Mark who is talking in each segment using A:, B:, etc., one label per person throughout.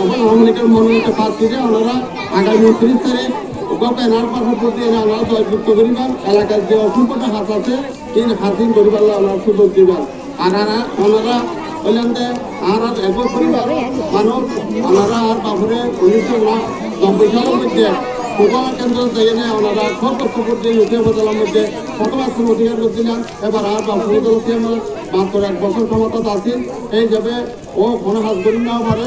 A: লীগের মনোনীত প্রার্থীরা ওনারা আগামী উনত্রিশ তারিখ ব্যানার পাঠার প্রতি ওনারা জয়যুক্ত করিবেন এলাকার যে অসংখ্যটা হাত আছে এই হাসিন করিবার ওনারা সুযোগ দিবেন আর ওনারা বললেন যে আর একই পরিবার, মানুষ, ওনারা আর বাবুরে উনিশশো নব্বই সালের মধ্যে প্রথমা কেন্দ্র থেকে ওনারা সর্বোচ্চ পর্যায়ে উঠে বদলার মধ্যে আসন অধিকার করছিলেন। এবার আর বাবু আমার মাত্র এক বছর ক্ষমতা আছে। এই যাবে ও কোনো হাত না পারে।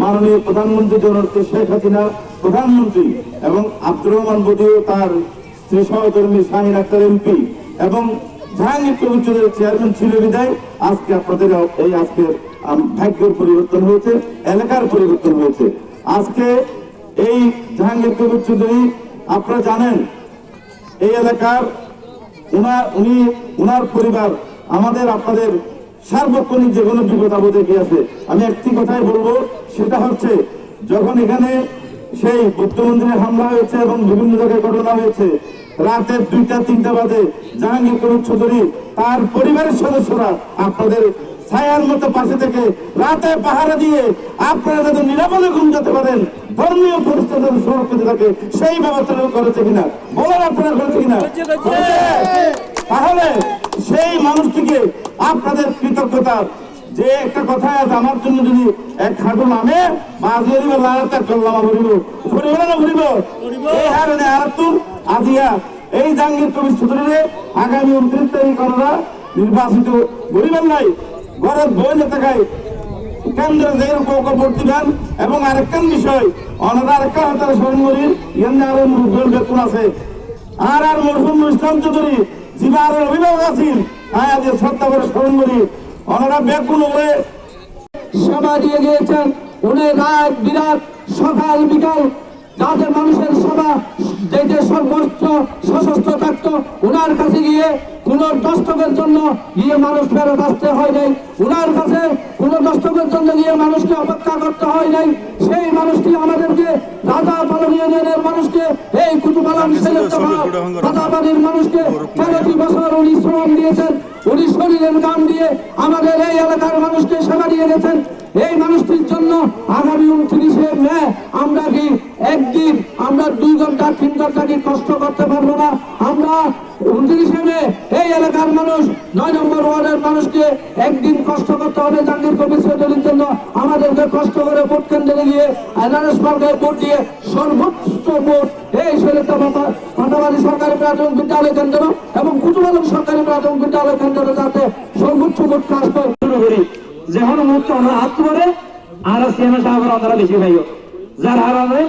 B: মাননীয় প্রধানমন্ত্রী জননেত্রী শেখ হাসিনা, প্রধানমন্ত্রী এবং আব্দুর রহমান বদিও তার শ্রী সহকর্মী শাহিন আক্তার এমপি এবং জাহাঙ্গীর কবির চেয়ারম্যান ছিল বিদায়। আজকে আপনাদের এই আজকের ভাগ্যের পরিবর্তন হয়েছে, এলাকার পরিবর্তন হয়েছে। আজকে এই জাহাঙ্গীর কবির চৌধুরী আপনারা জানেন, এই এলাকার উনি, উনার পরিবার, আমাদের আপনাদের সার্বক্ষণিক যে কোনো বিপদ আপদে গিয়েছে আমি একটি কথাই বলব সেটা হচ্ছে যখন এখানে সেই বুদ্ধ মন্দিরে হামলা হয়েছে এবং বিভিন্ন জায়গায় ঘটনা হয়েছে রাতের দুইটা তিনটা বাজে জাহাঙ্গীর কবির চৌধুরী তার পরিবারের সদস্যরা আপনাদের ছায়ার মতো পাশে থেকে রাতে পাহারা দিয়ে আপনারা যাতে নিরাপদে ঘুম যেতে পারেন ধর্মীয় পরিস্থিতি সুরক্ষিত থাকে সেই ব্যবস্থা করেছে কিনা? বলেন আপনারা করেছে কিনা? তাহলে সেই মানুষটিকে আপনাদের কৃতজ্ঞতা। যে একটা কথা আছে আমার জন্য যদি এক খাটু নামে ভরিব ভরিব না ভরিব এই আজিয়া। এই জাঙ্গির কবি সুতরে আগামী উনত্রিশ তারিখ আমরা নির্বাচিত ভরিবেন নাই। ঘরের বই নেতাকায় কেন্দ্রে যে ভোট দিবেন এবং আরেকটা বিষয় অনারা আরেকটা হতার স্মরণ করি ইয়ান্নে আরও বেতন আছে। আর আর মরহুম ইসলাম চৌধুরী যিনি অভিভাবক আছেন আজ শ্রদ্ধা করে স্মরণ করি। ওনারা বেকুন হয়ে
C: সেবা দিয়ে গিয়েছেন। উনি রাত বিরাট সকাল, বিকাল যাদের মানুষের সেবা যেতে সর্বোচ্চ সশস্ত্র থাকতো। উনার কাছে গিয়ে কোন দস্তকের জন্য গিয়ে মানুষ ফেরত আসতে হয় নাই। উনার কাছে কোন দস্তকের জন্য গিয়ে মানুষকে অপেক্ষা করতে হয় নাই। সেই মানুষটি আমাদেরকে রাজা ইউনিয়নের মানুষকে এই কুতুবালাম রাজাবাড়ির মানুষকে তেরোটি বছর উনি শ্রম দিয়েছেন উনি শরীরের গান দিয়ে আমাদের এই এলাকার মানুষকে সেবা দিয়ে গেছেন। এই মানুষটির জন্য আগামী উনত্রিশে মে আমরা কি একদিন আমরা দুই ঘণ্টা তিন ঘণ্টা কি কষ্ট করতে পারব না? আমরা উনত্রিশে মে এই এলাকার মানুষ নয় নম্বর ওয়ার্ডের মানুষকে একদিন কষ্ট করতে হবে জাহাঙ্গীর কবির চৌধুরীর জন্য। করে ভোট গিয়ে পার্কের ভোট দিয়ে সর্বোচ্চ ভোট। এই পাটাবাড়ি সরকারি প্রাথমিক বিদ্যালয় কেন্দ্র এবং সরকারি প্রাথমিক বিদ্যালয় কেন্দ্র যাতে সর্বোচ্চ ভোট কাজ করে
D: শুরু করি। মুক্ত আমরা হাত করে আর সাহেবের অন্ধারা বেশি যার হারাবে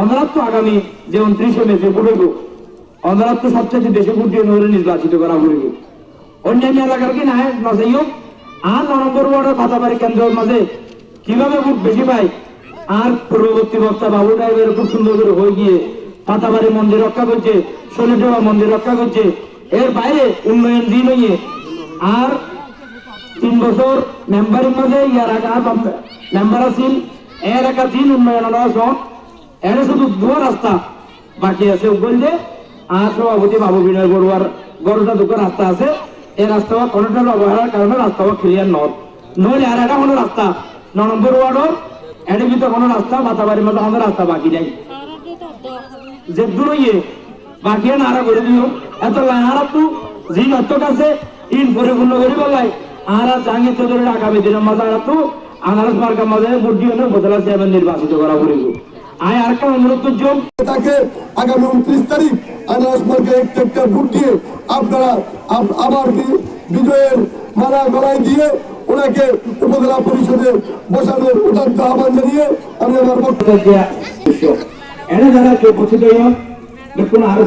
D: অন্ধারাত তো আগামী যে উনত্রিশে মে যে পড়ব অন্ধারাত তো সবচেয়ে বেশি ভোট দিয়ে নগরে নির্বাচিত করা পড়ব অন্যান্য এলাকার কি না নজাইও আর নম্বর ওয়ার্ডের পাতাবাড়ি কেন্দ্রের মাঝে কীভাবে ভোট বেশি পায়? আর পূর্ববর্তী বক্তা বাবু টাইপের খুব সুন্দর করে হয়ে গিয়ে পাতাবাড়ি মন্দির রক্ষা করছে শনিদেবা মন্দির রক্ষা করছে। এর বাইরে উন্নয়ন দিন হইয়ে আর তিন বছর মেম্বারের মাঝে ইয়ার আগে মেম্বার আছিল এর একা দিন উন্নয়ন এর শুধু দুয়া রাস্তা বাকি আছে বললে আর সভাপতি বাবু বিনয় বড়ুয়ার গরুটা দুটো রাস্তা আছে। এই রাস্তা কোনটার অবহেলার কারণে রাস্তা ক্লিয়ার নট নইলে আর একটা কোনো রাস্তা। ন নম্বর ওয়ার্ডর রাস্তা আমাদের রাস্তা বাকি নাই। যে দূর ইয়ে বাকি করে দিও। এত তো কাছে ইন করি বলাই আর জাহাঙ্গীর চৌধুরীর আগামী দিনের মাঝে আর তো আনারস মার্কার মাঝে ভোট দিয়ে বদলা চেয়ারম্যান নির্বাচিত করা পড়িব আয় আর একটা অনুরোধ
A: আগামী উনত্রিশ তারিখ আনারস মার্কে একটা একটা ভোট দিয়ে আপনারা আবার বিজয়ের মালা গলায় দিয়ে ওনাকে উপজেলা পরিষদে বসানোর উদান্ত আহ্বান জানিয়ে আমি আমার বক্তব্য
D: এনে যারা কেউ পছন্দ দেখুন আরও